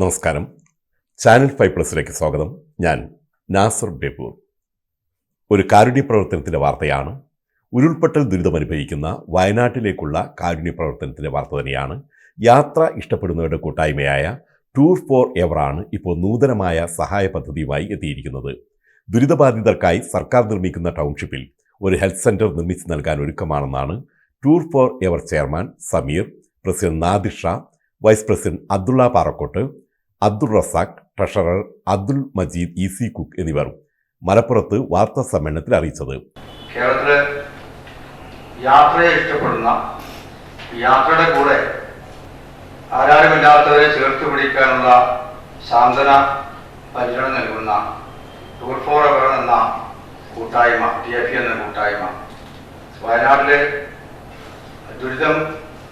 നമസ്കാരം. Channel five പ്ലസിലേക്ക് സ്വാഗതം. ഞാൻ നാസർ ബേബൂർ ഒരു കാരുണ്യ പ്രവർത്തനത്തിന്റെ വാർത്തയാണ്. ഉരുൾപൊട്ടൽ ദുരിതമനുഭവിക്കുന്ന വയനാട്ടിലേക്കുള്ള കാരുണ്യ പ്രവർത്തനത്തിന്റെ വാർത്ത തന്നെയാണ്. യാത്ര ഇഷ്ടപ്പെടുന്നവരുടെ കൂട്ടായ്മയായ ടൂർ ഫോർ എവറാണ് ഇപ്പോൾ നൂതനമായ സഹായ പദ്ധതിയുമായി എത്തിയിരിക്കുന്നത്. ദുരിതബാധിതർക്കായി സർക്കാർ നിർമ്മിക്കുന്ന ടൗൺഷിപ്പിൽ ഒരു ഹെൽത്ത് സെന്റർ നിർമ്മിച്ചു നൽകാൻ ഒരുക്കമാണെന്നാണ് tour for ever chairman Sameer president Nadisha vice president Abdulla Parakkot Abdul Razak treasurer Abdul Majeed E C cook എന്നിവർ മലപ്പുറത്ത് വാർത്താ സമ്മേളനത്തിൽ അറിയിച്ചത്. കേരളത്തിലെ യാത്രയെ ഇഷ്ടപ്പെടുന്ന യാത്രയുടെ കൂടെ ആരാരുമില്ലാത്തവരെ ചേർത്ത് പിടിക്കാനുള്ള സാന്ത്വന പരിചരണം നൽകുന്ന ടൂർ ഫോർ എവർ എന്ന കൂട്ടായ്മ ടി എഫ് എന്ന കൂട്ടായ്മ വയനാട്ടിലെ ദുരിതം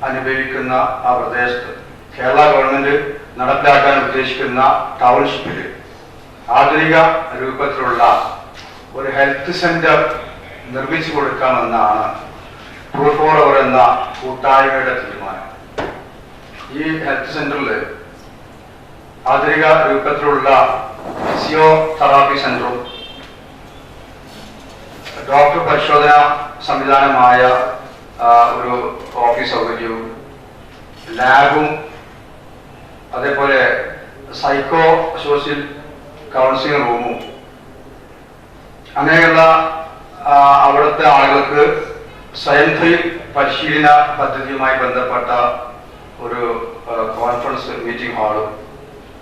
അനുഭവിക്കുന്ന ആ പ്രദേശത്ത് കേരള ഗവൺമെന്റ് നടപ്പിലാക്കാൻ ഉദ്ദേശിക്കുന്ന ടൗൺഷിപ്പിൽ ആധുനിക രൂപത്തിലുള്ള ഒരു ഹെൽത്ത് സെന്റർ നിർമ്മിച്ചു കൊടുക്കാമെന്നാണ് പ്രൂഫോളവർ എന്ന കൂട്ടായ്മയുടെ തീരുമാനം. ഈ ഹെൽത്ത് സെന്ററിൽ ആധുനിക രൂപത്തിലുള്ള ഫിസിയോ തെറാപ്പി സെന്ററും ഡോക്ടർ പരിശോധന സംവിധാനമായ ഒരു ഓഫീസ് സൗകര്യവും ലാബും അതേപോലെ സൈക്കോ സോഷ്യൽ കൗൺസിലിംഗ് റൂമും അങ്ങനെയുള്ള അവിടുത്തെ ആളുകൾക്ക് സ്വയം പരിശീലന പദ്ധതിയുമായി ബന്ധപ്പെട്ട ഒരു കോൺഫറൻസ് മീറ്റിംഗ് ഹാളും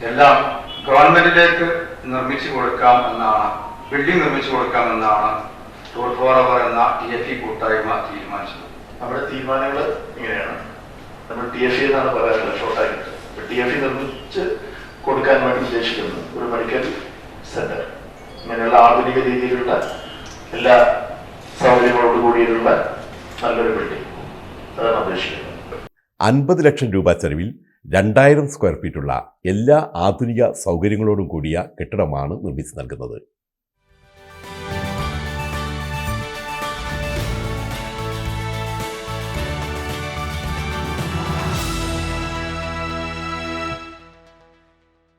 എല്ലാം ഗവൺമെന്റിലേക്ക് നിർമ്മിച്ചു കൊടുക്കാം എന്നാണ് ബിൽഡിംഗ് നിർമ്മിച്ചു കൊടുക്കാം എന്നാണ് ടൂർ ഫോർ എന്ന ടി എഫ് ഇ കൂട്ടായ്മ തീരുമാനിച്ചത്. നമ്മുടെ തീരുമാനങ്ങൾ ഇങ്ങനെയാണ്. നമ്മൾ ടി എഫ് എന്നാണ് പറയാറുള്ളത് ഷോർട്ടായിട്ട് ടി എഫ് നിർമ്മിച്ച് കൊടുക്കാൻ വേണ്ടി ഉദ്ദേശിക്കുന്നത് ഒരു മെഡിക്കൽ സെന്റർ ഇങ്ങനെയുള്ള ആധുനിക രീതിയിലുള്ള എല്ലാ സൗകര്യങ്ങളോട് കൂടിയിട്ടുള്ള നല്ലൊരു ബിൽഡിംഗ് അതാണ് ഉദ്ദേശിക്കുന്നത്. അൻപത് ലക്ഷം രൂപ ചെലവിൽ രണ്ടായിരം സ്ക്വയർ ഫീറ്റുള്ള എല്ലാ ആധുനിക സൗകര്യങ്ങളോടും കൂടിയ കെട്ടിടമാണ് നിർമ്മിച്ചു നൽകുന്നത്.